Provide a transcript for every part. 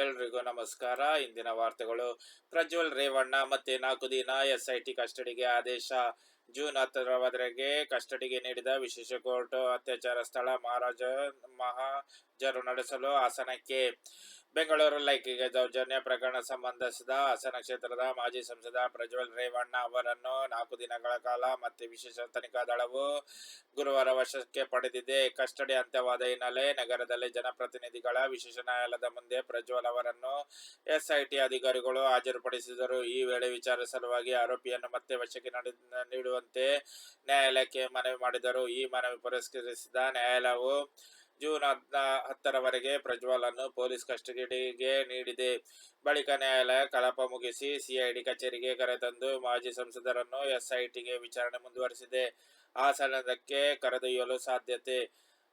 ಎಲ್ರಿಗೂ ನಮಸ್ಕಾರ. ಇಂದಿನ ವಾರ್ತೆಗಳು ಪ್ರಜ್ವಲ್ ರೇವಣ್ಣ ಮತ್ತೆ ನಾಲ್ಕು ದಿನ ಎಸ್ಐಟಿ ಕಸ್ಟಡಿಗೆ ಆದೇಶ. ಜೂನ್ ಹತ್ತರವರೆಗೆ ಕಸ್ಟಡಿಗೆ ನೀಡಿದ ವಿಶೇಷ ಕೋರ್ಟ್ ಅತ್ಯಾಚಾರ ಸ್ಥಳ ಮಹಾರಾಜ ಮಹಾಜರು ನಡೆಸಲು ಹಾಸನಕ್ಕೆ. ಬೆಂಗಳೂರು ಲೈಂಗಿಕ ದೌರ್ಜನ್ಯ ಪ್ರಕರಣ ಸಂಬಂಧಿಸಿದ ಹಾಸನ ಕ್ಷೇತ್ರದ ಮಾಜಿ ಸಂಸದ ಪ್ರಜ್ವಲ್ ರೇವಣ್ಣ ಅವರನ್ನು ನಾಲ್ಕು ದಿನಗಳ ಕಾಲ ಮತ್ತೆ ವಿಶೇಷ ತನಿಖಾ ದಳವು ಗುರುವಾರ ವಶಕ್ಕೆ ಪಡೆದಿದೆ. ಕಸ್ಟಡಿ ಅಂತ್ಯವಾದ ಹಿನ್ನೆಲೆ ನಗರದಲ್ಲಿ ಜನಪ್ರತಿನಿಧಿಗಳ ವಿಶೇಷ ನ್ಯಾಯಾಲಯದ ಮುಂದೆ ಪ್ರಜ್ವಲ್ ಅವರನ್ನು ಎಸ್ಐಟಿ ಅಧಿಕಾರಿಗಳು ಹಾಜರುಪಡಿಸಿದರು. ಈ ವೇಳೆ ವಿಚಾರ ಸಲುವಾಗಿ ಆರೋಪಿಯನ್ನು ಮತ್ತೆ ವಶಕ್ಕೆ ನಡೆ- ನ್ಯಾಯಾಲಯಕ್ಕೆ ಮನವಿ ಮಾಡಿದರು. ಈ ಮನವಿ ಪುರಸ್ಕರಿಸಿದ ನ್ಯಾಯಾಲಯವು ಜೂನ್ ಹದ್ನ ಹತ್ತರವರೆಗೆ ಪ್ರಜ್ವಲ್ ಅನ್ನು ಪೊಲೀಸ್ ಕಸ್ಟಡಿಗೆ ನೀಡಿದೆ. ಬಳಿಕ ನ್ಯಾಯಾಲಯ ಕಲಾಪ ಮುಗಿಸಿ ಸಿಐಡಿ ಕಚೇರಿಗೆ ಕರೆತಂದು ಮಾಜಿ ಸಂಸದರನ್ನು ಎಸ್ಐಟಿಗೆ ವಿಚಾರಣೆ ಮುಂದುವರೆಸಿದೆ. ಆ ಸಣ್ಣದಕ್ಕೆ ಕರೆದೊಯ್ಯಲು ಸಾಧ್ಯತೆ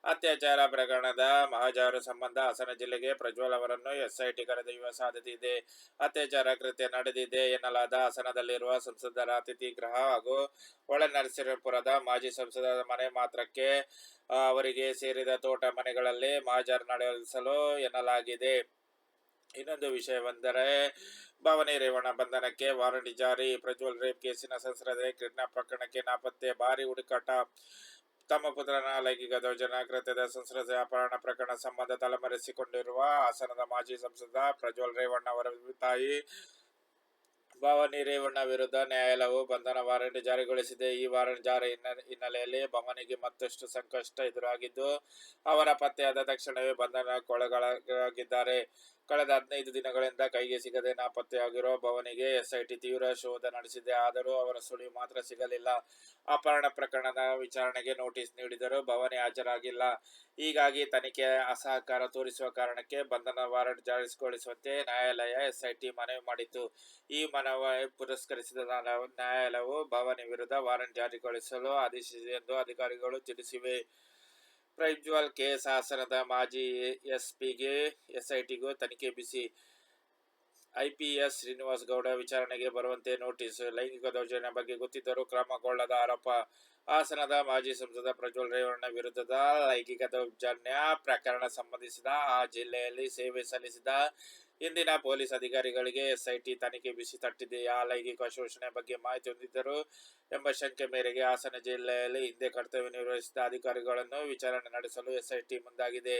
ಅತ್ಯಾಚಾರ ಪ್ರಕರಣದ ಮಹಾಜಾರು ಸಂಬಂಧ ಹಾಸನ ಜಿಲ್ಲೆಗೆ ಪ್ರಜ್ವಲ್ ಅವರನ್ನು ಎಸ್ಐಟಿ ಕರೆದೊಯ್ಯುವ ಸಾಧ್ಯತೆ ಇದೆ. ಅತ್ಯಾಚಾರ ಕೃತ್ಯ ನಡೆದಿದೆ ಎನ್ನಲಾದ ಹಾಸನದಲ್ಲಿರುವ ಸಂಸದರ ಅತಿಥಿ ಗೃಹ ಹಾಗೂ ಒಳನರಸೀಪುರದ ಮಾಜಿ ಸಂಸದರ ಮನೆ ಮಾತ್ರಕ್ಕೆ ಅವರಿಗೆ ಸೇರಿದ ತೋಟ ಮನೆಗಳಲ್ಲಿ ಮಹಾಜಾರು ನಡೆಸಲು ಎನ್ನಲಾಗಿದೆ. ಇನ್ನೊಂದು ವಿಷಯವೆಂದರೆ, ಭವನಿ ರೇವಣ್ಣ ಬಂಧನಕ್ಕೆ ವಾರಂಟ್ ಜಾರಿ. ಪ್ರಜ್ವಲ್ ರೇಪ್ ಕೇಸಿನ ಸಂಸದರೇ ಕಿಡ್ನಾಪ್ ಪ್ರಕರಣಕ್ಕೆ ನಾಪತ್ತೆ, ಭಾರಿ ಹುಡುಕಾಟ. ತಮ್ಮ ಪುತ್ರನ ಲೈಂಗಿಕ ದೌರ್ಜನ್ಯ ಕೃತ್ಯದ ಸಂಸದೆ ಅಪಹರಣ ಪ್ರಕರಣ ಸಂಬಂಧ ತಲೆಮರೆಸಿಕೊಂಡಿರುವ ಹಾಸನದ ಮಾಜಿ ಸಂಸದ ಪ್ರಜ್ವಲ್ ರೇವಣ್ಣ ಅವರ ತಾಯಿ ಭವಾನಿ ರೇವಣ್ಣ ವಿರುದ್ಧ ನ್ಯಾಯಾಲಯವು ಬಂಧನ ವಾರಂಟ್ ಜಾರಿಗೊಳಿಸಿದೆ. ಈ ವಾರಂಟ್ ಜಾರಿ ಹಿನ್ನೆ- ಹಿನ್ನೆಲೆಯಲ್ಲಿ ಭವಾನಿಗೆ ಮತ್ತಷ್ಟು ಸಂಕಷ್ಟ ಎದುರಾಗಿದ್ದು, ಅವರ ಪತ್ತೆಯಾದ ತಕ್ಷಣವೇ ಬಂಧನಕ್ಕೊಳಗಾಗಿದ್ದಾರೆ ಕಳೆದ ಹದಿನೈದು ದಿನಗಳಿಂದ ಕೈಗೆ ಸಿಗದೆ ನಾಪತ್ತೆಯಾಗಿರುವ ಭವನಿಗೆ ಎಸ್ಐಟಿ ತೀವ್ರ ಶೋಧ ನಡೆಸಿದೆ. ಆದರೂ ಅವರ ಸುಳಿವು ಮಾತ್ರ ಸಿಗಲಿಲ್ಲ. ಅಪಹರಣ ಪ್ರಕರಣದ ವಿಚಾರಣೆಗೆ ನೋಟಿಸ್ ನೀಡಿದರೂ ಭವನಿ ಹಾಜರಾಗಿಲ್ಲ. ಹೀಗಾಗಿ ತನಿಖೆ ಅಸಹಕಾರ ತೋರಿಸುವ ಕಾರಣಕ್ಕೆ ಬಂಧನ ವಾರಂಟ್ ಜಾರಿಗೊಳಿಸುವಂತೆ ನ್ಯಾಯಾಲಯ ಎಸ್ಐಟಿ ಮನವಿ ಮಾಡಿತ್ತು. ಈ ಮನವಿ ಪುರಸ್ಕರಿಸಿದ ನ್ಯಾಯ- ನ್ಯಾಯಾಲಯವು ಭವಾನಿ ವಿರುದ್ಧ ವಾರಂಟ್ ಜಾರಿಗೊಳಿಸಲು ಆದೇಶಿಸಿದೆ ಎಂದು ಅಧಿಕಾರಿಗಳು ತಿಳಿಸಿವೆ. ಪ್ರಜ್ವಲ್ ಕೇಸ್ ಹಾಸನದ ಮಾಜಿ ಎಸ್ಪಿಗೆ, ಎಸ್ಐಟಿಗೂ ತನಿಖೆ ಬಿಸಿ. ಐಪಿಎಸ್ ಶ್ರೀನಿವಾಸ್ ಗೌಡ ವಿಚಾರಣೆಗೆ ಬರುವಂತೆ ನೋಟಿಸ್. ಲೈಂಗಿಕ ದೌರ್ಜನ್ಯ ಬಗ್ಗೆ ಗೊತ್ತಿದ್ದರೂ ಕ್ರಮಗೊಳ್ಳದ ಆರೋಪ. ಹಾಸನದ ಮಾಜಿ ಸಂಸದ ಪ್ರಜ್ವಲ್ ರೇವಣ್ಣ ವಿರುದ್ಧದ ಲೈಂಗಿಕ ದೌರ್ಜನ್ಯ ಪ್ರಕರಣ ಸಂಬಂಧಿಸಿದ ಆ ಜಿಲ್ಲೆಯಲ್ಲಿ ಸೇವೆ ಸಲ್ಲಿಸಿದ ಇಂದಿನ ಪೊಲೀಸ್ ಅಧಿಕಾರಿಗಳಿಗೆ ಎಸ್ಐಟಿ ತನಿಖೆ ಬಿಸಿ ತಟ್ಟಿದೆ. ಆ ಲೈಂಗಿಕ ಶೋಷಣೆ ಬಗ್ಗೆ ಮಾಹಿತಿ ಹೊಂದಿದ್ದರು ಎಂಬ ಶಂಕೆ ಮೇರೆಗೆ ಹಾಸನ ಜಿಲ್ಲೆಯಲ್ಲಿ ಹಿಂದೆ ಕರ್ತವ್ಯ ನಿರ್ವಹಿಸಿದ ಅಧಿಕಾರಿಗಳನ್ನು ವಿಚಾರಣೆ ನಡೆಸಲು ಎಸ್ಐಟಿ ಮುಂದಾಗಿದೆ.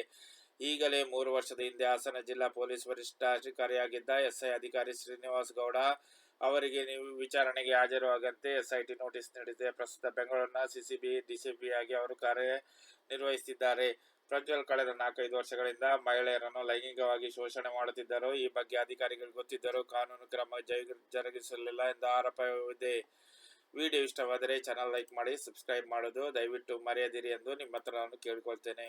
ಈಗಲೇ ಮೂರು ವರ್ಷದ ಹಿಂದೆ ಹಾಸನ ಜಿಲ್ಲಾ ಪೊಲೀಸ್ ವರಿಷ್ಠಾಧಿಕಾರಿಯಾಗಿದ್ದ ಎಸ್ಐ ಅಧಿಕಾರಿ ಶ್ರೀನಿವಾಸ್ ಗೌಡ ಅವರಿಗೆ ನೀವು ವಿಚಾರಣೆಗೆ ಹಾಜರಾಗಂತೆ ಎಸ್ಐಟಿ ನೋಟಿಸ್ ನೀಡಿದೆ. ಪ್ರಸ್ತುತ ಬೆಂಗಳೂರಿನ ಸಿಸಿಬಿ ಡಿಸಿಬಿ ಆಗಿ ಅವರು ಕಾರ್ಯ ನಿರ್ವಹಿಸುತ್ತಿದ್ದಾರೆ ಪ್ರಜ್ವಲ್ ಕಳೆದ ನಾಲ್ಕೈದು ವರ್ಷಗಳಿಂದ ಮಹಿಳೆಯರನ್ನು ಲೈಂಗಿಕವಾಗಿ ಶೋಷಣೆ ಮಾಡುತ್ತಿದ್ದರು. ಈ ಬಗ್ಗೆ ಅಧಿಕಾರಿಗಳು ಗೊತ್ತಿದ್ದರೂ ಕಾನೂನು ಕ್ರಮ ಜರುಗಿಸಲಿಲ್ಲ ಎಂದು ಆರೋಪವಿದೆ ವಿಡಿಯೋ ಇಷ್ಟವಾದರೆ ಚಾನಲ್ ಲೈಕ್ ಮಾಡಿ, ಸಬ್ಸ್ಕ್ರೈಬ್ ಮಾಡೋದು ದಯವಿಟ್ಟು ಮರೆಯದಿರಿ ಎಂದು ನಿಮ್ಮ ಹತ್ರ ನಾನು ಕೇಳಿಕೊಳ್ತೇನೆ.